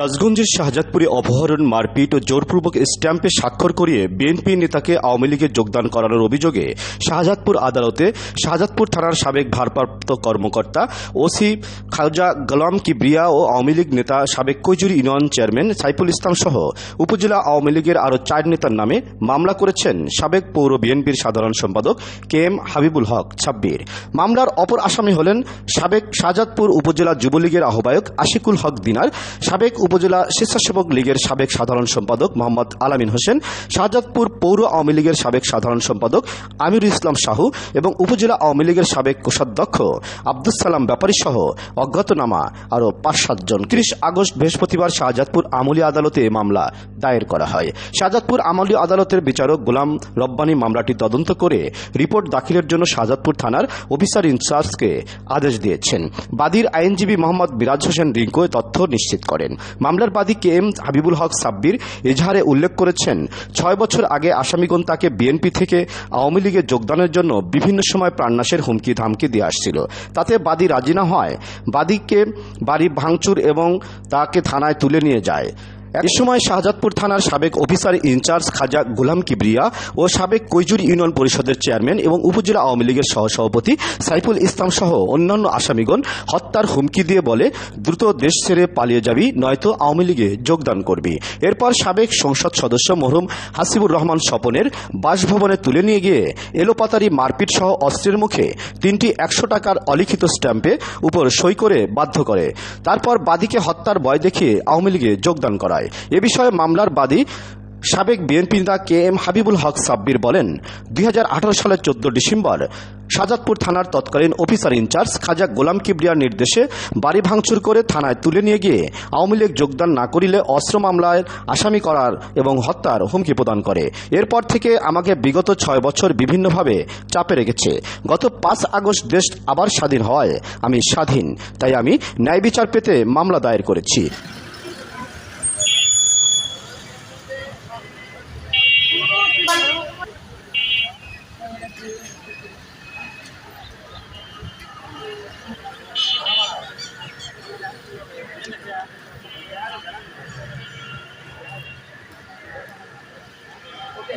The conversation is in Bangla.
রাজগঞ্জের শাহজাদপুরে অপহরণ, মারপিট ও জোরপূর্বক স্ট্যাম্পে স্বাক্ষর করিয়ে বিএনপি নেতাকে আওয়ামী লীগে যোগদান করানোর অভিযোগে শাহজাদপুর আদালতে শাহজাদপুর থানার সাবেক ভারপ্রাপ্ত কর্মকর্তা ওসি খালজা গোলাম কিবরিয়া ও আওয়ামী লীগ নেতা সাবেক কৈজুরি ইউনিয়ন চেয়ারম্যান সাইফুল ইসলাম সহ উপজেলা আওয়ামী লীগের আরও চার নেতার নামে মামলা করেছেন সাবেক পৌর বিএনপির সাধারণ সম্পাদক কে এম হাবিবুল হক ছাব্বির। মামলার অপর আসামি হলেন সাবেক শাহজাদপুর উপজেলা যুবলীগের আহ্বায়ক আশিকুল হক দিনার। সাবেক উপজেলা স্বেচ্ছাসেবক লীগের সাবেক সাধারণ সম্পাদক মোহাম্মদ আলামিন হোসেন, শাহজাদপুর পৌর আওয়ামী লীগের সাবেক সাধারণ সম্পাদক আমির ইসলাম শাহু এবং উপজেলা আওয়ামী লীগের সাবেক কোষাধ্যক্ষ আব্দুল সালাম ব্যাপারী সহ অজ্ঞাতনামা আরও পাঁচ সাতজন ত্রিশ আগস্ট বৃহস্পতিবার শাহজাদপুর আমলি আদালতে মামলা দায়ের করা হয়। শাহজাদপুর আমলি আদালতের বিচারক গোলাম রব্বানী মামলাটি তদন্ত করে রিপোর্ট দাখিলের জন্য শাহজাদপুর থানার অফিসার ইনচার্জকে আদেশ দিয়েছেন। বাদীর আইনজীবী মোহাম্মদ বিরাজ হোসেন রিঙ্কু তথ্য নিশ্চিত করেন। মামলার বাদী কে এম হাবিবুল হক সাব্বির এজাহারে উল্লেখ করেছেন। ছয় বছর আগে আসামিগণ তাকে বিএনপি থেকে আওয়ামী লীগে যোগদানের জন্য বিভিন্ন সময় প্রাণনাশের হুমকি ধামকি দিয়ে আসছিল। তাতে বাদী রাজি না হয় বাদীকে বাড়ি ভাঙচুর এবং তাকে থানায় তুলে নিয়ে যায়। এ সময় শাহজাদপুর থানার সাবেক officer in charge Khaja Golam Kibria ও সাবেক কৈজুর ইউনিয়ন পরিষদের চেয়ারম্যান এবং উপজেলা আওয়ামী লীগের সহসভাপতি সাইফুল ইসলাম সহ অন্যান্য আসামিগণ হত্যার হুমকি দিয়ে বলে, দ্রুত দেশ ছেড়ে পালিয়ে যাবি, নয়তো আওয়ামী লীগে যোগদান করবি। এরপর সাবেক সংসদ সদস্য মরহুম হাসিবুর রহমান স্বপনের বাসভবনে তুলে নিয়ে গিয়ে এলোপাতারি মারপিট সহ অস্ত্রের মুখে তিনটি একশো টাকার অলিখিত স্ট্যাম্পে উপর সই করে বাধ্য করে। তারপর বাদীকে হত্যার ভয় দেখিয়ে আওয়ামী লীগে যোগদান করায়। এ বিষয়ে মামলার বাদী সাবেক বিএনপি নেতা কে এম হাবিবুল হক সাব্বির বলেন, দুই হাজার আঠারো সালের চোদ্দ ডিসেম্বর শাহজাদপুর থানার তৎকালীন অফিসার ইনচার্জ খাজা গোলাম কিবরিয়ার নির্দেশে বাড়ি ভাঙচুর করে থানায় তুলে নিয়ে গিয়ে আওয়ামী লীগ যোগদান না করিলে অস্ত্র মামলায় আসামি করার এবং হত্যার হুমকি প্রদান করে। এরপর থেকে আমাকে বিগত ছয় বছর বিভিন্নভাবে চাপে রেখেছে। গত পাঁচ আগস্ট দেশ আবার স্বাধীন হওয়ায় আমি স্বাধীন, তাই আমি ন্যায় বিচার পেতে মামলা দায়ের করেছি।